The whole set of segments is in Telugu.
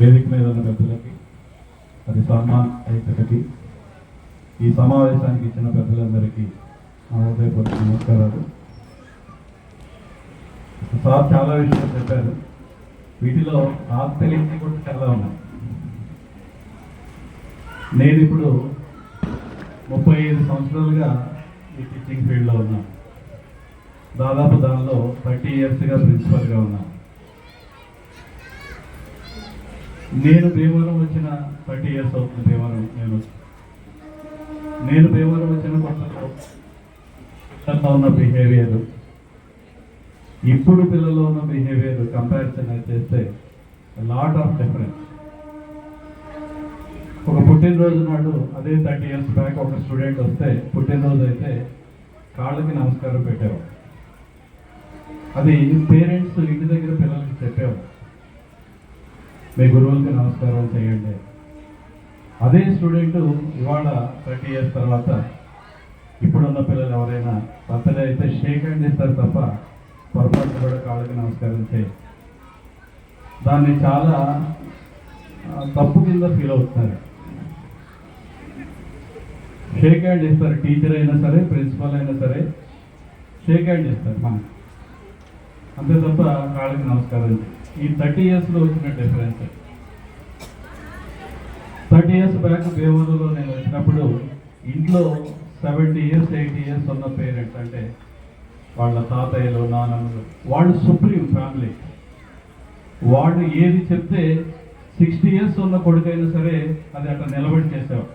వేదిక మీద ఉన్న పెద్దలకి అది సన్మాన్ ఐక్యతకి ఈ సమావేశానికి ఇచ్చిన పెద్దలందరికీ నా హృదయపూర్వక నమస్కారాలు. సార్ చాలా విషయాలు చెప్పారు. వీటిలో నాకు తెలియని కూడా చాలా ఉన్నాయి. నేను ఇప్పుడు ముప్పై ఐదు సంవత్సరాలుగా ఈ టీచింగ్ ఫీల్డ్లో ఉన్నాను. దాదాపు దానిలో థర్టీ ఇయర్స్గా ప్రిన్సిపల్గా ఉన్నాను. నేను భీమవరం వచ్చిన థర్టీ ఇయర్స్ అవుతుంది భీమవరం నేను నేను భీమవరం వచ్చిన కొత్తలో ఉన్న బిహేవియర్ ఇప్పుడు పిల్లల్లో ఉన్న బిహేవియర్ కంపారిజన్ చేస్తే లాట్ ఆఫ్ డిఫరెన్స్ ఒక పుట్టినరోజు నాడు అదే థర్టీ ఇయర్స్ బ్యాక్ ఒక స్టూడెంట్ వస్తే పుట్టినరోజు అయితే కాళ్ళకి నమస్కారం పెట్టేవాడు. అది పేరెంట్స్ ఇంటి దగ్గర మీ గురువులకి నమస్కారం చేయండి అదే స్టూడెంట్ ఇవాళ థర్టీ ఇయర్స్ తర్వాత ఇప్పుడున్న పిల్లలు ఎవరైనా బర్త్డే అయితే షేక్ హ్యాండ్ ఇస్తారు తప్ప పొరపాటు కూడా కాళ్ళకి నమస్కారం చేయి. దాన్ని చాలా తప్పు కింద ఫీల్ అవుతున్నారు. షేక్ హ్యాండ్ ఇస్తారు టీచర్ అయినా సరే ప్రిన్సిపల్ అయినా సరే షేక్ హ్యాండ్ ఇస్తారు మనకి. అంతే తప్ప కాళ్ళకి నమస్కారం చేయి ఈ థర్టీ ఇయర్స్లో వచ్చిన డిఫరెన్స్. థర్టీ ఇయర్స్ బ్యాక్ బేవూరులో నేను వచ్చినప్పుడు ఇంట్లో సెవెంటీ ఇయర్స్ ఎయిటీ ఇయర్స్ ఉన్న పేరెంట్స్ అంటే వాళ్ళ తాతయ్యలు నాన్నలు వాళ్ళు సుప్రీం ఫ్యామిలీ. వాళ్ళు ఏది చెప్తే సిక్స్టీ ఇయర్స్ ఉన్న కొడుకైనా సరే అది అట్లా నిలబడి చేసేవాడు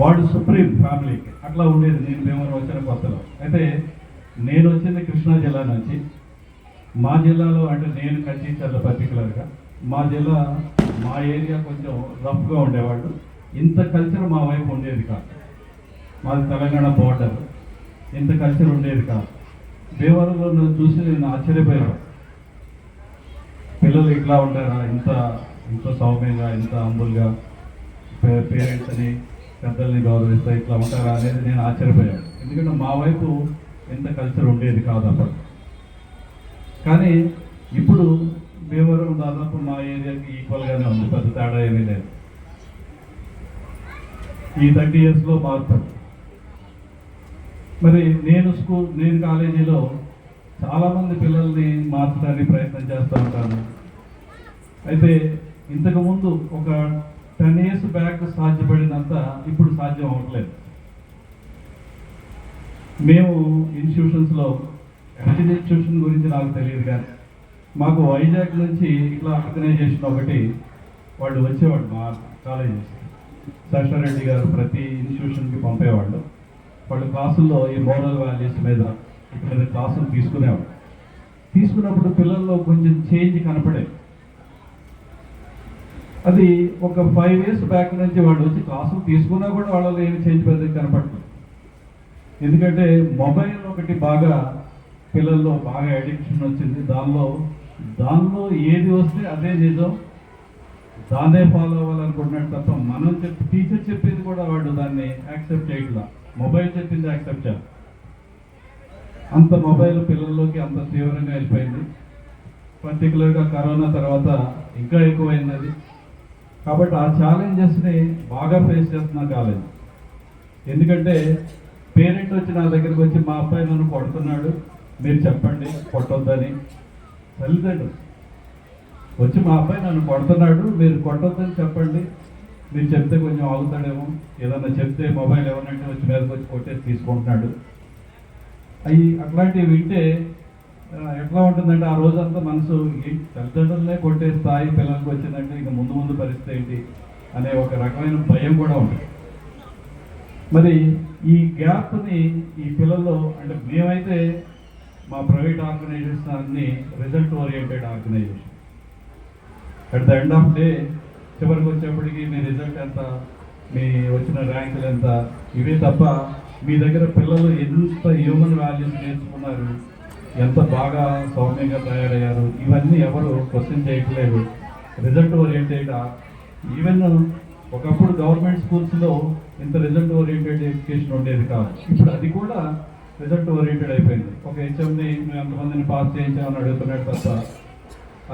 వాడు సుప్రీం ఫ్యామిలీకి అట్లా ఉండేది. నేను భీమవరం వచ్చిన కొత్తలో. అయితే నేను వచ్చింది కృష్ణా జిల్లా నుంచి. మా జిల్లాలో అంటే నేను కట్టించాలి పర్టికులర్గా మా జిల్లా మా ఏరియా కొంచెం రఫ్గా ఉండేవాళ్ళు. ఇంత కల్చర్ మా వైపు ఉండేది కాదు. మాది తెలంగాణ బోర్డర్ ఇంత కల్చర్ ఉండేది కాదు. భీమవరంలో నన్ను చూసి నేను ఆశ్చర్యపోయాను. పిల్లలు ఇట్లా ఉంటారా ఇంత ఇంత సౌమ్యంగా ఇంత అంబుల్గా పేరెంట్స్ని పెద్దల్ని గౌరవిస్తా ఇట్లా ఉంటారా అనేది నేను ఆశ్చర్యపోయాను. ఎందుకంటే మా వైపు ఇంత కల్చర్ ఉండేది కాదు అప్పుడు కానీ ఇప్పుడు భీమవరం దాదాపు మా ఏరియాకి ఈక్వల్గానే ఉంది. పెద్ద తేడా ఏమీ లేదు. ఈ థర్టీ ఇయర్స్లో మార్పు. మరి నేను స్కూల్ నేను కాలేజీలో చాలామంది పిల్లల్ని మార్చడానికి ప్రయత్నం చేస్తూ ఉంటాను. అయితే ఇంతకుముందు ఒక టెన్ ఇయర్స్ బ్యాక్ సాధ్యపడినంత ఇప్పుడు సాధ్యం అవ్వట్లేదు. మేము ఇన్స్టిట్యూషన్స్లో హెల్త్ ఇన్స్టిట్యూషన్ గురించి నాకు తెలియదు కానీ మాకు వైజాగ్ నుంచి ఇట్లా ఆర్గనైజేషన్ ఒకటి వాళ్ళు వచ్చేవాడు మా కాలేజీ శేషారెడ్డి గారు ప్రతి ఇన్స్టిట్యూషన్కి పంపేవాళ్ళు. వాళ్ళు క్లాసుల్లో ఈ మోరల్ వాల్యూస్ మీద ఇక్కడ క్లాసులు తీసుకునేవాడు తీసుకున్నప్పుడు పిల్లల్లో కొంచెం చేంజ్ కనపడేది. అది ఒక ఫైవ్ ఇయర్స్ బ్యాక్ నుంచి వాళ్ళు వచ్చి క్లాసులు తీసుకున్నా కూడా వాళ్ళలో ఏమి చేంజ్ పెద్దగా కనపడుతుంది ఎందుకంటే మొబైల్ ఒకటి బాగా పిల్లల్లో బాగా అడిక్షన్ వచ్చింది. దానిలో దానిలో ఏది వస్తే అదే నిజం దానే ఫాలో అవ్వాలనుకుంటున్నాడు తప్ప మనం చెప్పి టీచర్ చెప్పేది కూడా వాడు దాన్ని యాక్సెప్ట్ చేయట్లా. మొబైల్ చెప్పింది యాక్సెప్ట్ చేయాలి. అంత మొబైల్ పిల్లల్లోకి అంత తీవ్రంగా వెళ్ళిపోయింది. పర్టికులర్గా కరోనా తర్వాత ఇంకా ఎక్కువైంది. అది కాబట్టి ఆ ఛాలెంజెస్ని బాగా ఫేస్ చేస్తున్నా కాలేజ్. ఎందుకంటే పేరెంట్ వచ్చి నా దగ్గరికి వచ్చి మా అబ్బాయి నన్ను కొడుతున్నాడు. మీరు చెప్పండి కొట్టొద్దని. తల్లిదండ్రులు వచ్చి మా అబ్బాయి నన్ను కొడుతున్నాడు మీరు కొట్టొద్దని చెప్పండి. మీరు చెప్తే కొంచెం ఆగుతాడేమో. ఏదన్నా చెప్తే మొబైల్ ఎవరినంటే వచ్చి మీదకి వచ్చి కొట్టేసి తీసుకుంటున్నాడు. అవి అట్లాంటివి వింటే ఎట్లా ఉంటుందంటే ఆ రోజంతా మనసు ఈ తల్లిదండ్రులనే కొట్టే స్థాయి పిల్లలకు వచ్చిందంటే ఇక ముందు ముందు పరిస్థితి ఏంటి? అనే ఒక రకమైన భయం కూడా ఉంటుంది. మరి ఈ గ్యాప్ని ఈ పిల్లల్లో అంటే మేమైతే మా ప్రైవేట్ ఆర్గనైజేషన్ అన్ని result oriented organisation at the end of day చివరికి వచ్చేప్పటికి మీ రిజల్ట్ ఎంత మీ వచ్చిన ర్యాంకులు ఎంత ఇవే తప్ప మీ దగ్గర పిల్లలు ఎంత హ్యూమన్ వాల్యూస్ నేర్చుకున్నారు ఎంత బాగా సౌమ్యంగా తయారయ్యారు ఇవన్నీ ఎవరు క్వశ్చన్ చేయట్లేదు. రిజల్ట్ ఓరియంటెడ్ ఈవెన్ ఒకప్పుడు గవర్నమెంట్ స్కూల్స్లో ఇంత రిజల్ట్ ఓరియంటెడ్ ఎడ్యుకేషన్ ఉండేది కాదు. ఇప్పుడు అది కూడా రిజల్ట్ ఓరియంటెడ్ అయిపోయింది. ఒక హెచ్ఎంని నువ్వు ఎంతమందిని పాస్ చేయించామని అడుగుతున్నాడు తప్ప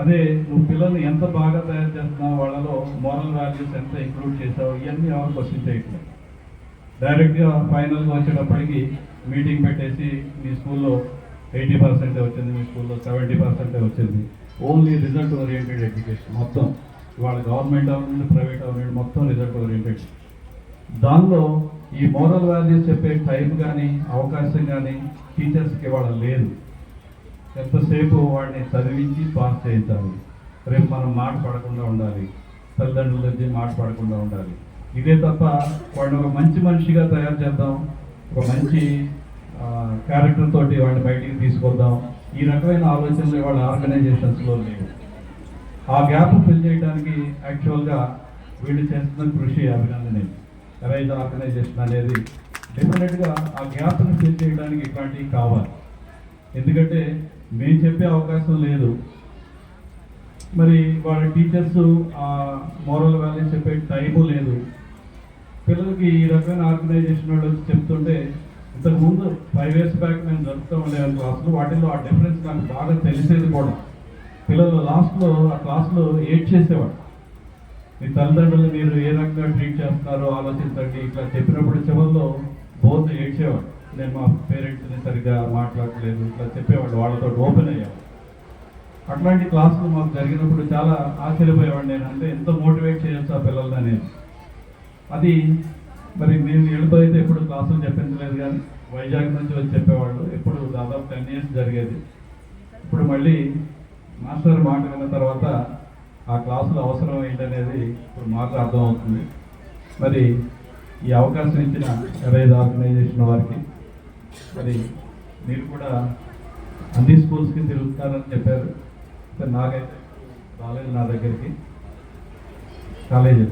అదే నువ్వు పిల్లల్ని ఎంత బాగా తయారు చేస్తున్నావు వాళ్ళలో మోరల్ వాల్యూస్ ఎంత ఇంక్లూడ్ చేసావు ఇవన్నీ ఎవరు క్వశ్చన్ చేయట్లేదు. డైరెక్ట్గా ఫైనల్గా వచ్చేటప్పటికి మీటింగ్ పెట్టేసి మీ స్కూల్లో ఎయిటీ పర్సెంటే వచ్చింది మీ స్కూల్లో సెవెంటీ పర్సెంటే వచ్చింది. ఓన్లీ రిజల్ట్ ఓరియంటెడ్ ఎడ్యుకేషన్ మొత్తం. వాళ్ళ గవర్నమెంట్ అవ్వండి ప్రైవేట్ అవ్వండి మొత్తం రిజల్ట్ ఓరియంటెడ్ దానిలో ఈ మోరల్ వాల్యూస్ చెప్పే టైం కానీ అవకాశం కానీ టీచర్స్కి ఇవాళ లేదు. ఎంతసేపు వాడిని చదివించి పాస్ చేయించాలి? రేపు మనం మాట పడకుండా ఉండాలి. తల్లిదండ్రుల దగ్గర మాట పడకుండా ఉండాలి. ఇదే తప్ప వాడిని ఒక మంచి మనిషిగా తయారు చేద్దాం. ఒక మంచి క్యారెక్టర్ తోటి వాడిని బయటికి తీసుకొద్దాం. ఈ రకమైన ఆలోచనలు వాళ్ళ ఆర్గనైజేషన్స్లో లేవు. ఆ గ్యాప్ ఫిల్ చేయడానికి యాక్చువల్గా వీళ్ళు చేస్తున్న కృషి అభినందనే రైజ్ ఆర్గనైజేషన్ అనేది డెఫినెట్గా ఆ గ్యాప్ను ఫిల్ చేయడానికి ఇట్లాంటివి కావాలి. ఎందుకంటే మేము చెప్పే అవకాశం లేదు. మరి వాళ్ళ టీచర్స్ ఆ మోరల్ వాల్యూస్ చెప్పే టైము లేదు. పిల్లలకి ఈ రకమైన ఆర్గనైజేషన్ వాళ్ళు వచ్చి చెప్తుంటే ఇంతకుముందు ఫైవ్ ఇయర్స్ బ్యాక్ మేము జరుపుతూ ఉండేవాళ్ళం క్లాసులు. వాటిల్లో ఆ డిఫరెన్స్ నాకు బాగా తెలిసేది కూడా. పిల్లలు లాస్ట్లో ఆ క్లాస్లో ఏడ్ చేసేవాడు మీ తల్లిదండ్రులు మీరు ఏ రకంగా ట్రీట్ చేస్తున్నారో ఆలోచించండి. ఇట్లా చెప్పినప్పుడు చివరిలో బోధ ఏడ్చేవాడు నేను మా పేరెంట్స్ని సరిగ్గా మాట్లాడలేదు. ఇట్లా చెప్పేవాడు వాళ్ళతో ఓపెన్ అయ్యేవాడు అట్లాంటి క్లాసులు మాకు జరిగినప్పుడు చాలా ఆశ్చర్యపోయేవాడు నేను. అంటే ఎంత మోటివేట్ చేయొచ్చు ఆ పిల్లల్ని అనేది. అది మరి నేను వీళ్ళతో అయితే ఎప్పుడు క్లాసులు చెప్పించలేదు కానీ వైజాగ్ నుంచి వచ్చి చెప్పేవాళ్ళు. ఎప్పుడు దాదాపు టెన్ ఇయర్స్ జరిగేది. ఇప్పుడు మళ్ళీ మాస్టర్ మాట విన్న తర్వాత ఆ క్లాసులు అవసరం ఏంటనేది ఇప్పుడు మాకు అర్థమవుతుంది. మరి ఈ అవకాశం ఇచ్చిన ఎరైజ్ ఆర్గనైజేషన్ వారికి మరి మీరు కూడా అన్ని స్కూల్స్కి తిరుగుతారని చెప్పారు. సరే నాకైతే రాలేదు నా దగ్గరికి. కాలేజీ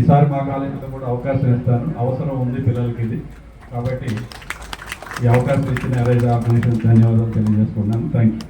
ఈసారి మా కాలేజీలో కూడా అవకాశం ఇస్తాను. అవసరం ఉంది పిల్లలకి ఇది. కాబట్టి ఈ అవకాశం ఇచ్చిన ఎరైజ్ ఆర్గనైజేషన్ ధన్యవాదాలు తెలియజేసుకున్నాను థ్యాంక్ యూ